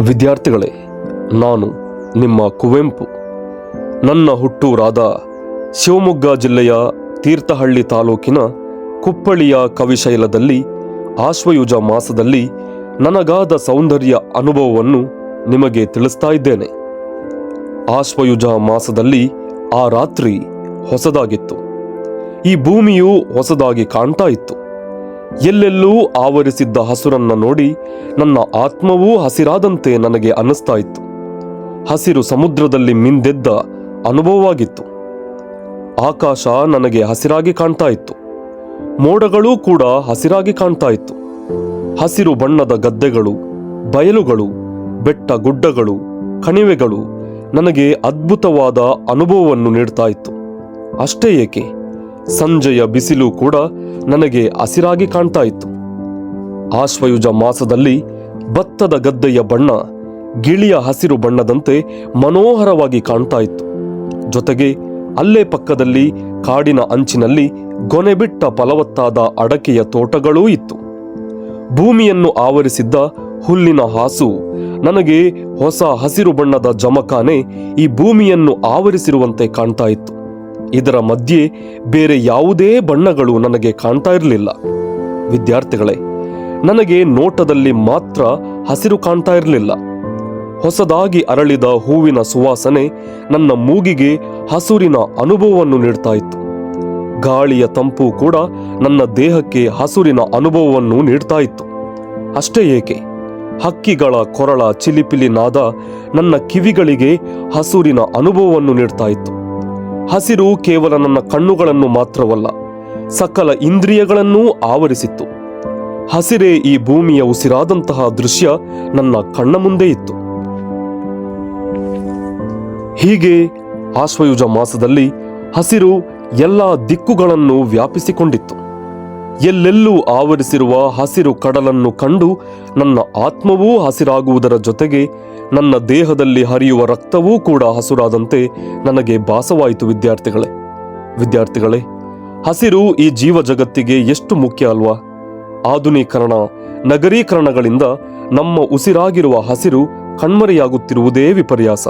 ವಿದ್ಯಾರ್ಥಿಗಳೇ, ನಾನು ನಿಮ್ಮ ಕುವೆಂಪು. ನನ್ನ ಹುಟ್ಟೂರಾದ ಶಿವಮೊಗ್ಗ ಜಿಲ್ಲೆಯ ತೀರ್ಥಹಳ್ಳಿ ತಾಲೂಕಿನ ಕುಪ್ಪಳಿಯ ಕವಿಶೈಲದಲ್ಲಿ ಆಶ್ವಯುಜ ಮಾಸದಲ್ಲಿ ನನಗಾದ ಸೌಂದರ್ಯ ಅನುಭವವನ್ನು ನಿಮಗೆ ತಿಳಿಸ್ತಾ ಇದ್ದೇನೆ. ಆಶ್ವಯುಜ ಮಾಸದಲ್ಲಿ ಆ ರಾತ್ರಿ ಹೊಸದಾಗಿತ್ತು. ಈ ಭೂಮಿಯು ಹೊಸದಾಗಿ ಕಾಣ್ತಾ ಇತ್ತು. ಎಲ್ಲೆಲ್ಲೂ ಆವರಿಸಿದ್ದ ಹಸುರನ್ನ ನೋಡಿ ನನ್ನ ಆತ್ಮವೂ ಹಸಿರಾದಂತೆ ನನಗೆ ಅನ್ನಿಸ್ತಾ ಇತ್ತು. ಹಸಿರು ಸಮುದ್ರದಲ್ಲಿ ಮಿಂದೆದ್ದ ಅನುಭವವಾಗಿತ್ತು. ಆಕಾಶ ನನಗೆ ಹಸಿರಾಗಿ ಕಾಣ್ತಾ ಇತ್ತು. ಮೋಡಗಳೂ ಕೂಡ ಹಸಿರಾಗಿ ಕಾಣ್ತಾ ಇತ್ತು. ಹಸಿರು ಬಣ್ಣದ ಗದ್ದೆಗಳು, ಬಯಲುಗಳು, ಬೆಟ್ಟ ಗುಡ್ಡಗಳು, ಕಣಿವೆಗಳು ನನಗೆ ಅದ್ಭುತವಾದ ಅನುಭವವನ್ನು ನೀಡ್ತಾ ಇತ್ತು. ಅಷ್ಟೇ ಏಕೆ? ಸಂಜೆಯ ಬಿಸಿಲು ಕೂಡ ನನಗೆ ಹಸಿರಾಗಿ ಕಾಣ್ತಾ ಇತ್ತು. ಆಶ್ವಯುಜ ಮಾಸದಲ್ಲಿ ಭತ್ತದ ಗದ್ದೆಯ ಬಣ್ಣ ಗಿಳಿಯ ಹಸಿರು ಬಣ್ಣದಂತೆ ಮನೋಹರವಾಗಿ ಕಾಣ್ತಾ ಇತ್ತು. ಜೊತೆಗೆ ಅಲ್ಲೇ ಪಕ್ಕದಲ್ಲಿ ಕಾಡಿನ ಅಂಚಿನಲ್ಲಿ ಗೊನೆಬಿಟ್ಟ ಫಲವತ್ತಾದ ಅಡಕೆಯ ತೋಟಗಳೂ ಇತ್ತು. ಭೂಮಿಯನ್ನು ಆವರಿಸಿದ್ದ ಹುಲ್ಲಿನ ಹಾಸು ನನಗೆ ಹೊಸ ಹಸಿರು ಬಣ್ಣದ ಜಮಖಾನೆ ಈ ಭೂಮಿಯನ್ನು ಆವರಿಸಿರುವಂತೆ ಕಾಣ್ತಾ ಇತ್ತು. ಇದರ ಮಧ್ಯೆ ಬೇರೆ ಯಾವುದೇ ಬಣ್ಣಗಳು ನನಗೆ ಕಾಣ್ತಾ ಇರಲಿಲ್ಲ. ವಿದ್ಯಾರ್ಥಿಗಳೇ, ನನಗೆ ನೋಟದಲ್ಲಿ ಮಾತ್ರ ಹಸಿರು ಕಾಣ್ತಾ ಇರಲಿಲ್ಲ. ಹೊಸದಾಗಿ ಅರಳಿದ ಹೂವಿನ ಸುವಾಸನೆ ನನ್ನ ಮೂಗಿಗೆ ಹಸುರಿನ ಅನುಭವವನ್ನು ನೀಡ್ತಾ ಇತ್ತು. ಗಾಳಿಯ ತಂಪು ಕೂಡ ನನ್ನ ದೇಹಕ್ಕೆ ಹಸುರಿನ ಅನುಭವವನ್ನು ನೀಡ್ತಾ ಇತ್ತು. ಅಷ್ಟೇ ಏಕೆ? ಹಕ್ಕಿಗಳ ಕೊರಳ ಚಿಲಿಪಿಲಿನಾದ ನನ್ನ ಕಿವಿಗಳಿಗೆ ಹಸುರಿನ ಅನುಭವವನ್ನು ನೀಡ್ತಾ ಇತ್ತು. ಹಸಿರು ಕೇವಲ ನನ್ನ ಕಣ್ಣುಗಳನ್ನು ಮಾತ್ರವಲ್ಲ, ಸಕಲ ಇಂದ್ರಿಯಗಳನ್ನೂ ಆವರಿಸಿತ್ತು. ಹಸಿರೇ ಈ ಭೂಮಿಯ ಉಸಿರಾದಂತಹ ದೃಶ್ಯ ನನ್ನ ಕಣ್ಣ ಮುಂದೆ ಇತ್ತು. ಹೀಗೆ ಆಶ್ವಯುಜ ಮಾಸದಲ್ಲಿ ಹಸಿರು ಎಲ್ಲ ದಿಕ್ಕುಗಳನ್ನು ವ್ಯಾಪಿಸಿಕೊಂಡಿತ್ತು. ಎಲ್ಲೆಲ್ಲೂ ಆವರಿಸಿರುವ ಹಸಿರು ಕಡಲನ್ನು ಕಂಡು ನನ್ನ ಆತ್ಮವೂ ಹಸಿರಾಗುವುದರ ಜೊತೆಗೆ ನನ್ನ ದೇಹದಲ್ಲಿ ಹರಿಯುವ ರಕ್ತವೂ ಕೂಡ ಹಸುರಾದಂತೆ ನನಗೆ ಭಾಸವಾಯಿತು ವಿದ್ಯಾರ್ಥಿಗಳೇ. ವಿದ್ಯಾರ್ಥಿಗಳೇ, ಹಸಿರು ಈ ಜೀವ ಜಗತ್ತಿಗೆ ಎಷ್ಟು ಮುಖ್ಯ ಅಲ್ವಾ? ಆಧುನೀಕರಣ, ನಗರೀಕರಣಗಳಿಂದ ನಮ್ಮ ಉಸಿರಾಗಿರುವ ಹಸಿರು ಕಣ್ಮರೆಯಾಗುತ್ತಿರುವುದೇ ವಿಪರ್ಯಾಸ.